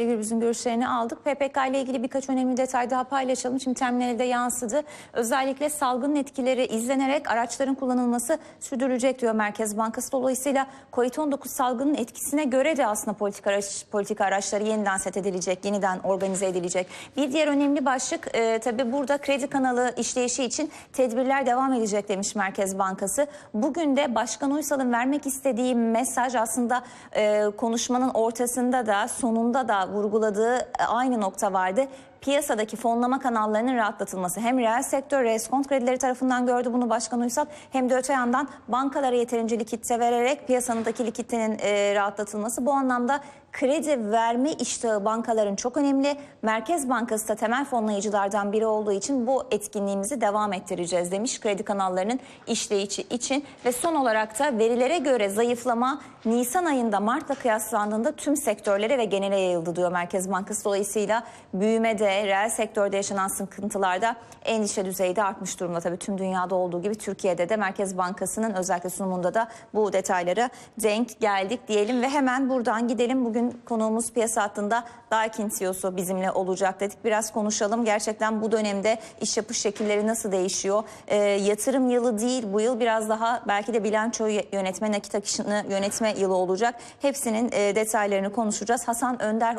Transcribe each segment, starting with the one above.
Gürbüz'ün görüşlerini aldık. PPK ile ilgili birkaç önemli detay daha paylaşalım. Şimdi terminale de yansıdı. Özellikle salgının etkileri izlenerek araçların kullanılması sürdürülecek diyor Merkez Bankası. Dolayısıyla COVID-19 salgının etkisine göre de aslında politika, araç, politika araçları yeniden set edilecek, yeniden organize edilecek. Bir diğer önemli başlık e, tabii burada kredi kanalı işleyişi için tedbirler devam edecek demiş Merkez Bankası. Bugün de Başkan Uysal'ın vermek istediği mesaj aslında e, konuşmanın ortasında da sonunda da vurguladığı e, aynı nokta vardı. Piyasadaki fonlama kanallarının rahatlatılması. Hem reel sektör reskont kredileri tarafından gördü bunu Başkan Uysal hem de öte yandan bankalara yeterince likitte vererek piyasanındaki likiditenin e, rahatlatılması. Bu anlamda kredi verme iştahı bankaların çok önemli. Merkez Bankası da temel fonlayıcılardan biri olduğu için bu etkinliğimizi devam ettireceğiz demiş kredi kanallarının işleyişi için. Ve son olarak da verilere göre zayıflama Nisan ayında Mart'la kıyaslandığında tüm sektörlere ve genele yayıldı diyor Merkez Bankası. Dolayısıyla reel sektörde yaşanan sıkıntılarda endişe düzeyi de artmış durumda. Tabii tüm dünyada olduğu gibi Türkiye'de de Merkez Bankası'nın özellikle sunumunda da bu detaylara denk geldik diyelim ve hemen buradan gidelim. Bugün konuğumuz piyasa hattında Daikin CEO'su bizimle olacak dedik. Biraz konuşalım. Gerçekten bu dönemde iş yapış şekilleri nasıl değişiyor? Ee, yatırım yılı değil bu yıl biraz daha belki de bilanço yönetme, nakit akışını yönetme yılı olacak. Hepsinin e, detaylarını konuşacağız. Hasan Önder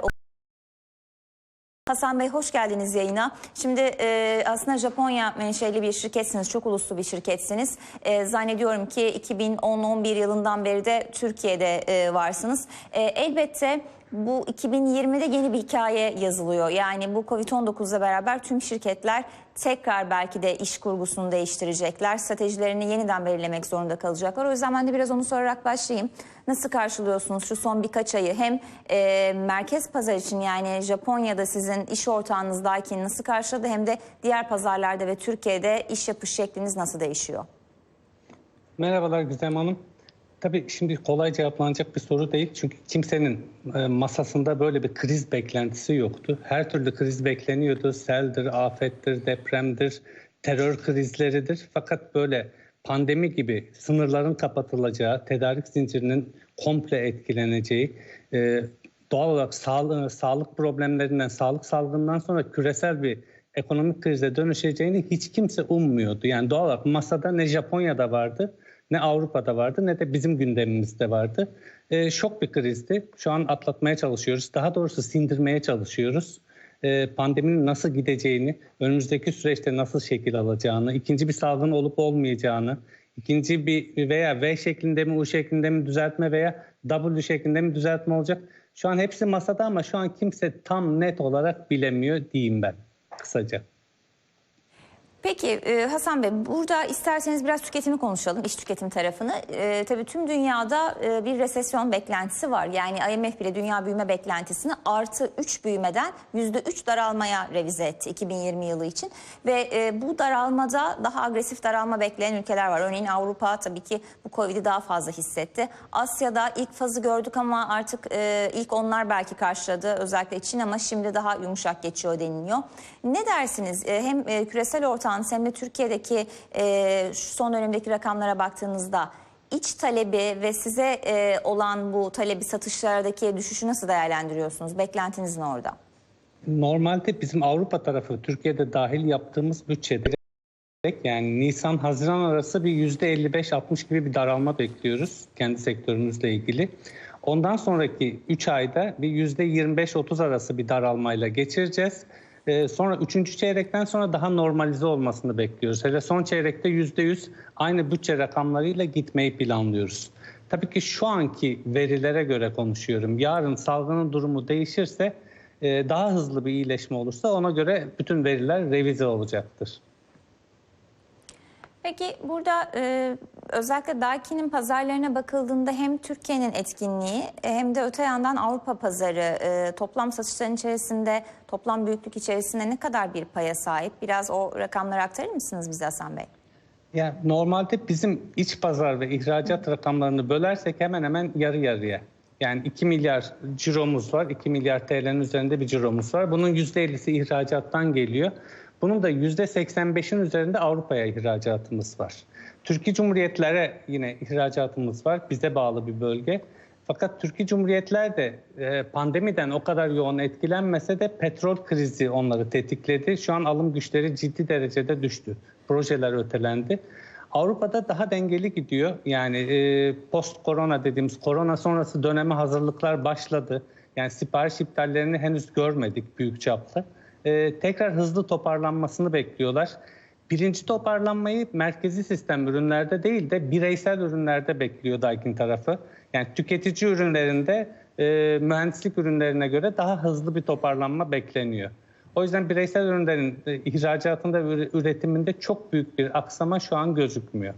Hasan Bey hoş geldiniz yayına. Şimdi e, aslında Japonya menşeli bir şirketsiniz, çok uluslu bir şirketsiniz. E, zannediyorum ki 2010-11 yılından beri de Türkiye'de e, varsınız. E, elbette bu 2020'de yeni bir hikaye yazılıyor. Yani bu Covid-19'la beraber tüm şirketler tekrar belki de iş kurgusunu değiştirecekler. Stratejilerini yeniden belirlemek zorunda kalacaklar. O yüzden ben de biraz onu sorarak başlayayım. Nasıl karşılıyorsunuz şu son birkaç ayı? Hem e, merkez pazar için yani Japonya'da sizin iş ortağınız Daikin nasıl karşıladı hem de diğer pazarlarda ve Türkiye'de iş yapış şekliniz nasıl değişiyor? Merhabalar Güzem Hanım. Tabii şimdi kolay cevaplanacak bir soru değil. Çünkü kimsenin e, masasında böyle bir kriz beklentisi yoktu. Her türlü kriz bekleniyordu. Seldir, afettir, depremdir, terör krizleridir. Fakat böyle pandemi gibi sınırların kapatılacağı, tedarik zincirinin komple etkileneceği, e, doğal olarak sağlık, sağlık problemlerinden, sağlık salgından sonra küresel bir ekonomik krize dönüşeceğini hiç kimse ummuyordu. Yani doğal olarak masada ne Japonya'da vardı ne Avrupa'da vardı ne de bizim gündemimizde vardı. E, şok bir krizdi. Şu an atlatmaya çalışıyoruz. Daha doğrusu sindirmeye çalışıyoruz. E, pandeminin nasıl gideceğini, önümüzdeki süreçte nasıl şekil alacağını, ikinci bir salgın olup olmayacağını, ikinci bir veya V şeklinde mi, U şeklinde mi düzeltme veya W şeklinde mi düzeltme olacak? Şu an hepsi masada ama şu an kimse tam net olarak bilemiyor diyeyim ben kısaca. Peki e, Hasan Bey burada isterseniz biraz tüketimi konuşalım, iş tüketim tarafını. E, tabii tüm dünyada e, bir resesyon beklentisi var. Yani IMF bile dünya büyüme beklentisini artı 3 büyümeden %3 daralmaya revize etti 2020 yılı için. Ve e, bu daralmada daha agresif daralma bekleyen ülkeler var. Örneğin Avrupa tabii ki bu Covid'i daha fazla hissetti. Asya'da ilk fazı gördük ama artık e, ilk onlar belki karşıladı. Özellikle Çin ama şimdi daha yumuşak geçiyor deniliyor. Ne dersiniz? E, hem e, küresel ortam hem de Türkiye'deki e, şu son dönemdeki rakamlara baktığınızda iç talebi ve size e, olan bu talebi satışlardaki düşüşü nasıl değerlendiriyorsunuz? Beklentiniz ne orada? Normalde bizim Avrupa tarafı Türkiye'de dahil yaptığımız bütçede yani Nisan-Haziran arası bir %55-60 gibi bir daralma bekliyoruz kendi sektörümüzle ilgili. Ondan sonraki 3 ayda bir %25-30 arası bir daralmayla geçireceğiz. Ee, sonra üçüncü çeyrekten sonra daha normalize olmasını bekliyoruz. Hele son çeyrekte yüzde yüz aynı bütçe rakamlarıyla gitmeyi planlıyoruz. Tabii ki şu anki verilere göre konuşuyorum. Yarın salgının durumu değişirse e, daha hızlı bir iyileşme olursa ona göre bütün veriler revize olacaktır. Peki burada e, özellikle Daiki'nin pazarlarına bakıldığında hem Türkiye'nin etkinliği e, hem de öte yandan Avrupa pazarı e, toplam satışların içerisinde, toplam büyüklük içerisinde ne kadar bir paya sahip? Biraz o rakamları aktarır mısınız bize Hasan Bey? Ya normalde bizim iç pazar ve ihracat rakamlarını bölersek hemen hemen yarı yarıya. Yani 2 milyar ciromuz var, 2 milyar TL'nin üzerinde bir ciromuz var. Bunun %50'si ihracattan geliyor. Bunun da %85'in üzerinde Avrupa'ya ihracatımız var. Türkiye Cumhuriyetlere yine ihracatımız var. Bize bağlı bir bölge. Fakat Türkiye Cumhuriyetler de e, pandemiden o kadar yoğun etkilenmese de petrol krizi onları tetikledi. Şu an alım güçleri ciddi derecede düştü. Projeler ötelendi. Avrupa'da daha dengeli gidiyor. Yani e, post korona dediğimiz korona sonrası döneme hazırlıklar başladı. Yani sipariş iptallerini henüz görmedik büyük çapta. E, tekrar hızlı toparlanmasını bekliyorlar. Birinci toparlanmayı merkezi sistem ürünlerde değil de bireysel ürünlerde bekliyor Daikin tarafı. Yani tüketici ürünlerinde e, mühendislik ürünlerine göre daha hızlı bir toparlanma bekleniyor. O yüzden bireysel ürünlerin e, ihracatında ve üretiminde çok büyük bir aksama şu an gözükmüyor.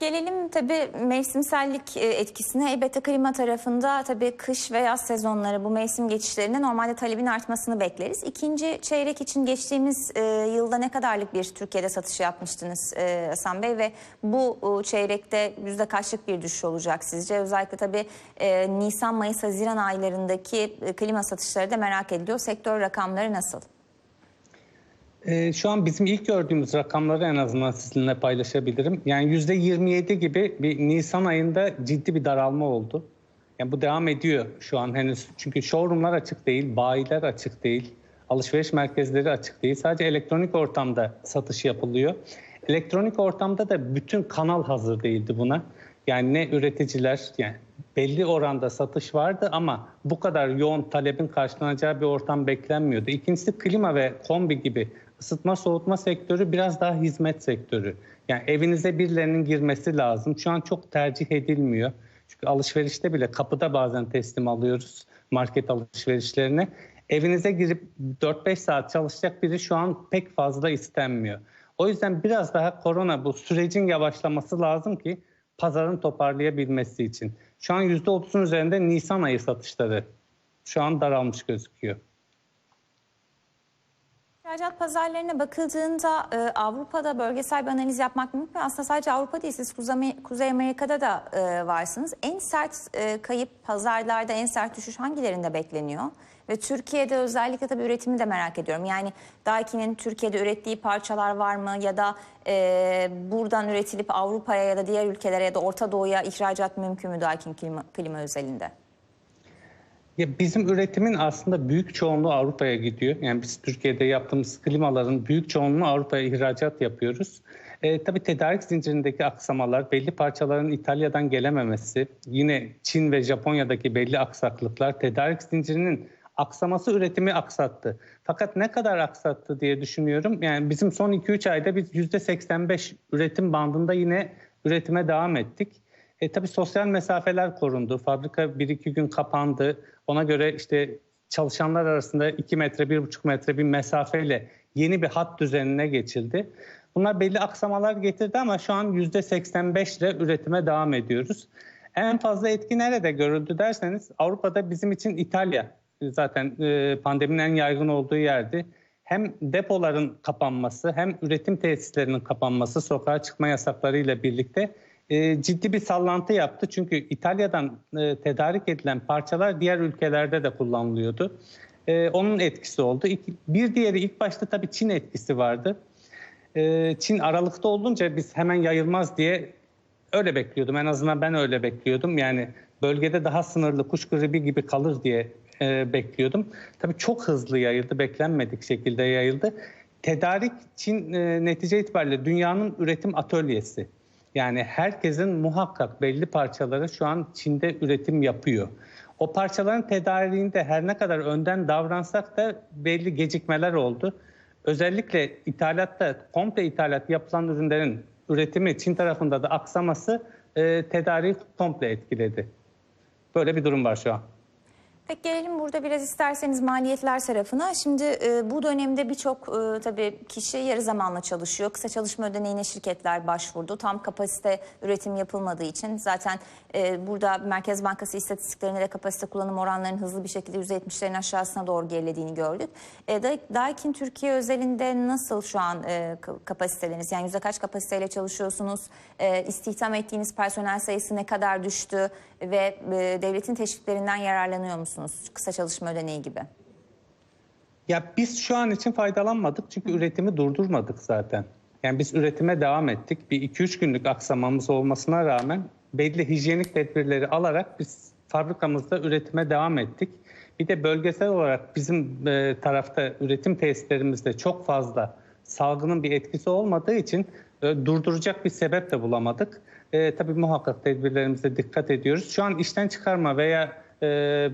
Gelelim tabii mevsimsellik e, etkisine. Elbette klima tarafında tabii kış ve yaz sezonları bu mevsim geçişlerinde normalde talebin artmasını bekleriz. İkinci çeyrek için geçtiğimiz e, yılda ne kadarlık bir Türkiye'de satış yapmıştınız e, Hasan Bey ve bu e, çeyrekte yüzde kaçlık bir düşüş olacak sizce? Özellikle tabii e, Nisan, Mayıs, Haziran aylarındaki e, klima satışları da merak ediliyor. Sektör rakamları nasıl? Ee, şu an bizim ilk gördüğümüz rakamları en azından sizinle paylaşabilirim. Yani %27 gibi bir Nisan ayında ciddi bir daralma oldu. Yani bu devam ediyor şu an henüz. Çünkü showroomlar açık değil, bayiler açık değil, alışveriş merkezleri açık değil. Sadece elektronik ortamda satış yapılıyor. Elektronik ortamda da bütün kanal hazır değildi buna. Yani ne üreticiler yani belli oranda satış vardı ama bu kadar yoğun talebin karşılanacağı bir ortam beklenmiyordu. İkincisi klima ve kombi gibi ısıtma soğutma sektörü biraz daha hizmet sektörü. Yani evinize birilerinin girmesi lazım. Şu an çok tercih edilmiyor. Çünkü alışverişte bile kapıda bazen teslim alıyoruz market alışverişlerine. Evinize girip 4-5 saat çalışacak biri şu an pek fazla istenmiyor. O yüzden biraz daha korona bu sürecin yavaşlaması lazım ki pazarın toparlayabilmesi için. Şu an %30'un üzerinde Nisan ayı satışları şu an daralmış gözüküyor. İhracat pazarlarına bakıldığında e, Avrupa'da bölgesel bir analiz yapmak mümkün. Aslında sadece Avrupa değil, siz Kuzey, Amerika'da da e, varsınız. En sert e, kayıp pazarlarda en sert düşüş hangilerinde bekleniyor? Ve Türkiye'de özellikle tabii üretimi de merak ediyorum. Yani Daikin'in Türkiye'de ürettiği parçalar var mı? Ya da e, buradan üretilip Avrupa'ya ya da diğer ülkelere ya da Orta Doğu'ya ihracat mümkün mü Daikin klima, klima özelinde? Ya bizim üretimin aslında büyük çoğunluğu Avrupa'ya gidiyor. Yani biz Türkiye'de yaptığımız klimaların büyük çoğunluğu Avrupa'ya ihracat yapıyoruz. E, tabii tedarik zincirindeki aksamalar, belli parçaların İtalya'dan gelememesi, yine Çin ve Japonya'daki belli aksaklıklar tedarik zincirinin aksaması üretimi aksattı. Fakat ne kadar aksattı diye düşünüyorum. Yani bizim son 2-3 ayda biz %85 üretim bandında yine üretime devam ettik. E, tabii sosyal mesafeler korundu. Fabrika 1-2 gün kapandı. Ona göre işte çalışanlar arasında 2 metre, 1,5 metre bir mesafeyle yeni bir hat düzenine geçildi. Bunlar belli aksamalar getirdi ama şu an %85 ile üretime devam ediyoruz. En fazla etki nerede görüldü derseniz Avrupa'da bizim için İtalya zaten e, pandeminin en yaygın olduğu yerdi. Hem depoların kapanması hem üretim tesislerinin kapanması sokağa çıkma yasaklarıyla birlikte e, ciddi bir sallantı yaptı. Çünkü İtalya'dan e, tedarik edilen parçalar diğer ülkelerde de kullanılıyordu. E, onun etkisi oldu. İki, bir diğeri ilk başta tabii Çin etkisi vardı. E, Çin aralıkta olunca biz hemen yayılmaz diye öyle bekliyordum. En azından ben öyle bekliyordum. Yani bölgede daha sınırlı kuş gribi gibi kalır diye e, bekliyordum. Tabii çok hızlı yayıldı, beklenmedik şekilde yayıldı. Tedarik Çin e, netice itibariyle dünyanın üretim atölyesi. Yani herkesin muhakkak belli parçaları şu an Çin'de üretim yapıyor. O parçaların tedariğinde her ne kadar önden davransak da belli gecikmeler oldu. Özellikle ithalatta, komple ithalat yapılan ürünlerin üretimi Çin tarafında da aksaması e, tedariği komple etkiledi. Böyle bir durum var şu an. Peki gelelim burada biraz isterseniz maliyetler tarafına. Şimdi e, bu dönemde birçok e, tabii kişi yarı zamanla çalışıyor. Kısa çalışma ödeneğine şirketler başvurdu. Tam kapasite üretim yapılmadığı için zaten e, burada Merkez Bankası istatistiklerinde de kapasite kullanım oranlarının hızlı bir şekilde %70'lerin aşağısına doğru gerilediğini gördük. E, Daikin Türkiye özelinde nasıl şu an e, kapasiteleriniz? Yani yüzde kaç kapasiteyle çalışıyorsunuz? E, istihdam ettiğiniz personel sayısı ne kadar düştü? Ve e, devletin teşviklerinden yararlanıyor musunuz? Kısa çalışma ödeneği gibi. Ya biz şu an için faydalanmadık çünkü üretimi durdurmadık zaten. Yani biz üretime devam ettik. Bir 2-3 günlük aksamamız olmasına rağmen belli hijyenik tedbirleri alarak biz fabrikamızda üretime devam ettik. Bir de bölgesel olarak bizim e, tarafta üretim tesislerimizde çok fazla salgının bir etkisi olmadığı için e, durduracak bir sebep de bulamadık. E, tabii muhakkak tedbirlerimize dikkat ediyoruz. Şu an işten çıkarma veya e,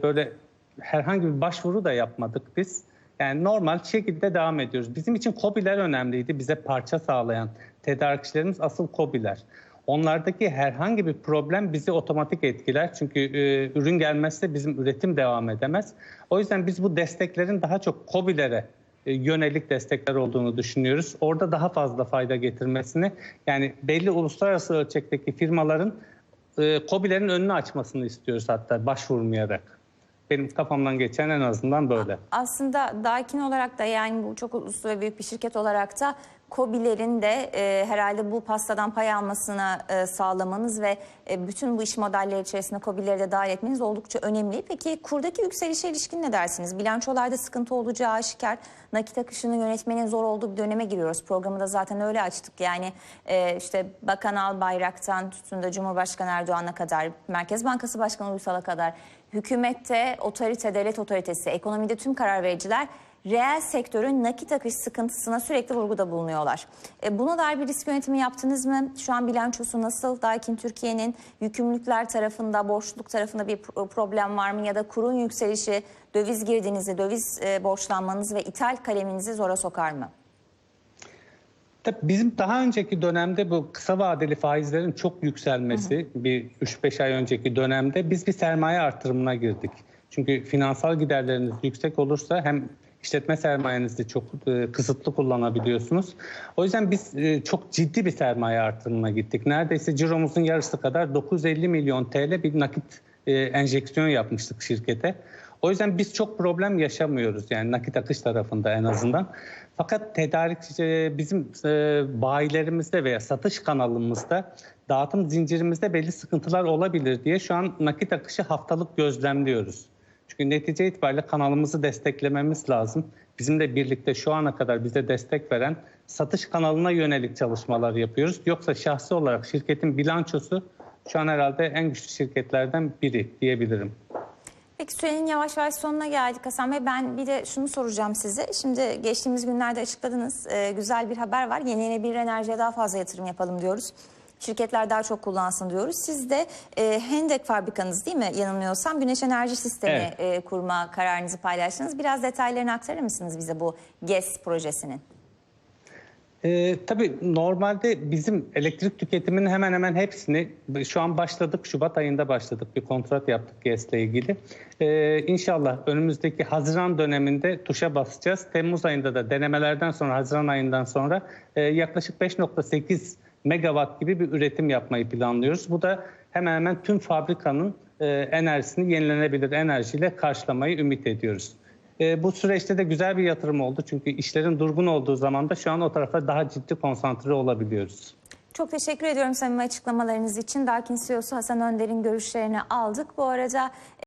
böyle herhangi bir başvuru da yapmadık biz. Yani normal şekilde devam ediyoruz. Bizim için KOBİ'ler önemliydi. Bize parça sağlayan tedarikçilerimiz asıl KOBİ'ler. Onlardaki herhangi bir problem bizi otomatik etkiler. Çünkü e, ürün gelmezse bizim üretim devam edemez. O yüzden biz bu desteklerin daha çok KOBİ'lere e, yönelik destekler olduğunu düşünüyoruz. Orada daha fazla fayda getirmesini yani belli uluslararası ölçekteki firmaların e, KOBİ'lerin önünü açmasını istiyoruz hatta başvurmayarak. Benim kafamdan geçen en azından böyle. Aslında Daikin olarak da yani bu çok uluslu ve büyük bir şirket olarak da KOBİ'lerin de e, herhalde bu pastadan pay almasına e, sağlamanız ve e, bütün bu iş modelleri içerisinde KOBİ'leri de dahil etmeniz oldukça önemli. Peki kurdaki yükselişe ilişkin ne dersiniz? Bilançolarda sıkıntı olacağı aşikar. Nakit akışını yönetmenin zor olduğu bir döneme giriyoruz. Programı da zaten öyle açtık. Yani e, işte Bakan Albayrak'tan tutun da Cumhurbaşkanı Erdoğan'a kadar, Merkez Bankası Başkanı Uysal'a kadar hükümette, otorite, devlet otoritesi, ekonomide tüm karar vericiler reel sektörün nakit akış sıkıntısına sürekli vurguda bulunuyorlar. E, buna dair bir risk yönetimi yaptınız mı? Şu an bilançosu nasıl? Daikin Türkiye'nin yükümlülükler tarafında, borçluluk tarafında bir pro- problem var mı? Ya da kurun yükselişi döviz girdinizi, döviz e, borçlanmanızı ve ithal kaleminizi zora sokar mı? Tabii bizim daha önceki dönemde bu kısa vadeli faizlerin çok yükselmesi bir 3-5 ay önceki dönemde biz bir sermaye artırımına girdik. Çünkü finansal giderleriniz yüksek olursa hem işletme sermayenizi çok e, kısıtlı kullanabiliyorsunuz. O yüzden biz e, çok ciddi bir sermaye artırımına gittik. Neredeyse ciromuzun yarısı kadar 950 milyon TL bir nakit e, enjeksiyon yapmıştık şirkete. O yüzden biz çok problem yaşamıyoruz yani nakit akış tarafında en azından. Fakat tedarik e, bizim e, bayilerimizde veya satış kanalımızda dağıtım zincirimizde belli sıkıntılar olabilir diye şu an nakit akışı haftalık gözlemliyoruz. Çünkü netice itibariyle kanalımızı desteklememiz lazım. Bizimle birlikte şu ana kadar bize destek veren satış kanalına yönelik çalışmalar yapıyoruz. Yoksa şahsi olarak şirketin bilançosu şu an herhalde en güçlü şirketlerden biri diyebilirim. Peki sürenin yavaş yavaş sonuna geldik Hasan Bey. Ben bir de şunu soracağım size. Şimdi geçtiğimiz günlerde açıkladınız. Ee, güzel bir haber var. Yenilenebilir enerjiye daha fazla yatırım yapalım diyoruz. Şirketler daha çok kullansın diyoruz. Siz de e, Hendek fabrikanız değil mi yanılmıyorsam güneş enerji sistemi e, kurma kararınızı paylaştınız. Biraz detaylarını aktarır mısınız bize bu GES projesinin? Ee, tabii normalde bizim elektrik tüketiminin hemen hemen hepsini şu an başladık. Şubat ayında başladık. Bir kontrat yaptık GES'le ilgili. Ee, inşallah önümüzdeki Haziran döneminde tuşa basacağız. Temmuz ayında da denemelerden sonra Haziran ayından sonra e, yaklaşık 5.8 megawatt gibi bir üretim yapmayı planlıyoruz. Bu da hemen hemen tüm fabrikanın e, enerjisini yenilenebilir enerjiyle karşılamayı ümit ediyoruz. E, bu süreçte de güzel bir yatırım oldu. Çünkü işlerin durgun olduğu zaman da şu an o tarafa daha ciddi konsantre olabiliyoruz. Çok teşekkür ediyorum samimi açıklamalarınız için. Darkin CEO'su Hasan Önder'in görüşlerini aldık. Bu arada